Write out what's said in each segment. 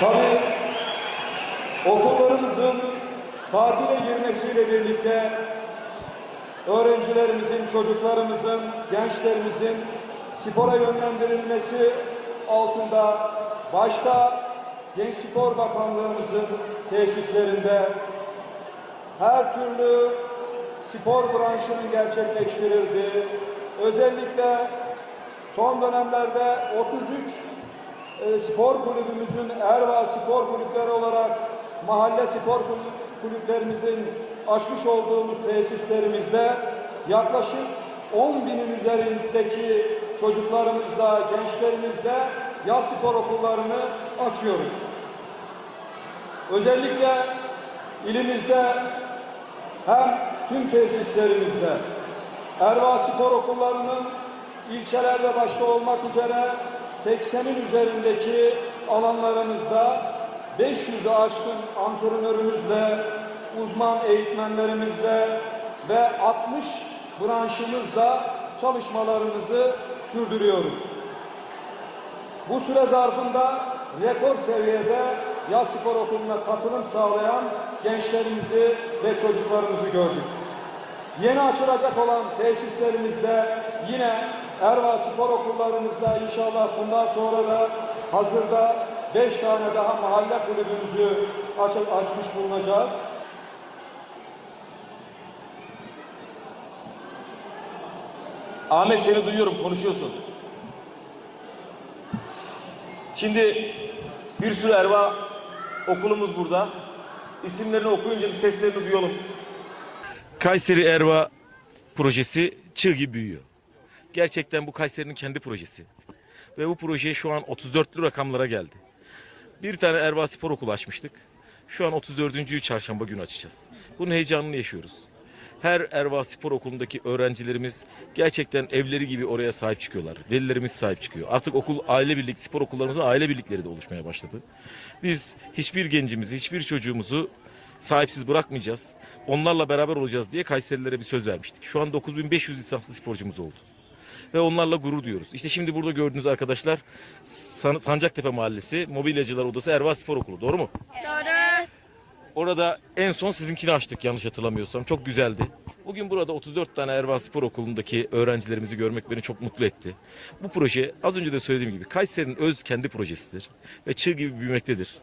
Tabii okullarımızın tatile girmesiyle birlikte öğrencilerimizin, çocuklarımızın, gençlerimizin spora yönlendirilmesi altında başta Genç Spor Bakanlığımızın tesislerinde her türlü spor branşının gerçekleştirildiği, özellikle son dönemlerde 33 e, spor kulübümüzün Erva Spor Kulüpleri olarak mahalle spor kulüp- kulüplerimizin açmış olduğumuz tesislerimizde yaklaşık 10 binin üzerindeki çocuklarımızla, gençlerimizle yaz spor okullarını açıyoruz. Özellikle ilimizde hem tüm tesislerimizde Erva Spor Okulları'nın ilçelerde başta olmak üzere 80'in üzerindeki alanlarımızda 500'ü aşkın antrenörümüzle, uzman eğitmenlerimizle ve 60 branşımızla çalışmalarımızı sürdürüyoruz. Bu süre zarfında rekor seviyede yaz spor okuluna katılım sağlayan gençlerimizi ve çocuklarımızı gördük. Yeni açılacak olan tesislerimizde yine Erva Spor Okullarımızda inşallah bundan sonra da hazırda beş tane daha mahalle kulübümüzü aç- açmış bulunacağız. Ahmet seni duyuyorum konuşuyorsun. Şimdi bir sürü Erva okulumuz burada. İsimlerini okuyunca bir seslerini duyalım. Kayseri Erva projesi çığ gibi büyüyor. Gerçekten bu Kayseri'nin kendi projesi. Ve bu proje şu an 34'lü rakamlara geldi. Bir tane Erva Spor Okulu açmıştık. Şu an 34. çarşamba günü açacağız. Bunun heyecanını yaşıyoruz. Her Erva Spor Okulu'ndaki öğrencilerimiz gerçekten evleri gibi oraya sahip çıkıyorlar. Velilerimiz sahip çıkıyor. Artık okul aile birlik, spor okullarımızda aile birlikleri de oluşmaya başladı. Biz hiçbir gencimizi, hiçbir çocuğumuzu sahipsiz bırakmayacağız. Onlarla beraber olacağız diye Kayserililere bir söz vermiştik. Şu an 9500 lisanslı sporcumuz oldu. Ve onlarla gurur duyuyoruz. İşte şimdi burada gördüğünüz arkadaşlar San- Sancaktepe Mahallesi Mobilyacılar Odası Erva Spor Okulu. Doğru mu? Doğru. Orada en son sizinkini açtık yanlış hatırlamıyorsam. Çok güzeldi. Bugün burada 34 tane Erva Spor Okulu'ndaki öğrencilerimizi görmek beni çok mutlu etti. Bu proje az önce de söylediğim gibi Kayseri'nin öz kendi projesidir. Ve çığ gibi büyümektedir.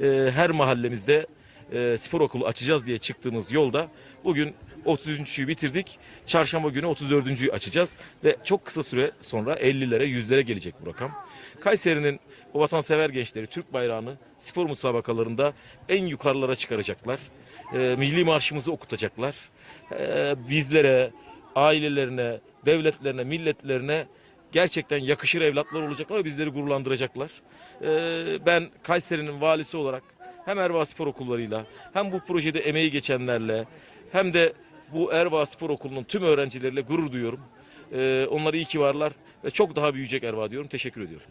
Ee, her mahallemizde e, spor okulu açacağız diye çıktığımız yolda bugün 33'ü bitirdik. Çarşamba günü 34'üncüyü açacağız. Ve çok kısa süre sonra 50'lere 100'lere gelecek bu rakam. Kayseri'nin o vatansever gençleri Türk bayrağını spor musabakalarında en yukarılara çıkaracaklar. Ee, milli marşımızı okutacaklar. Ee, bizlere, ailelerine, devletlerine, milletlerine gerçekten yakışır evlatlar olacaklar ve bizleri gururlandıracaklar. Ee, ben Kayseri'nin valisi olarak hem Erva Spor Okulları'yla hem bu projede emeği geçenlerle hem de bu Erva Spor Okulu'nun tüm öğrencileriyle gurur duyuyorum. Ee, onlar iyi ki varlar ve çok daha büyüyecek Erva diyorum. Teşekkür ediyorum.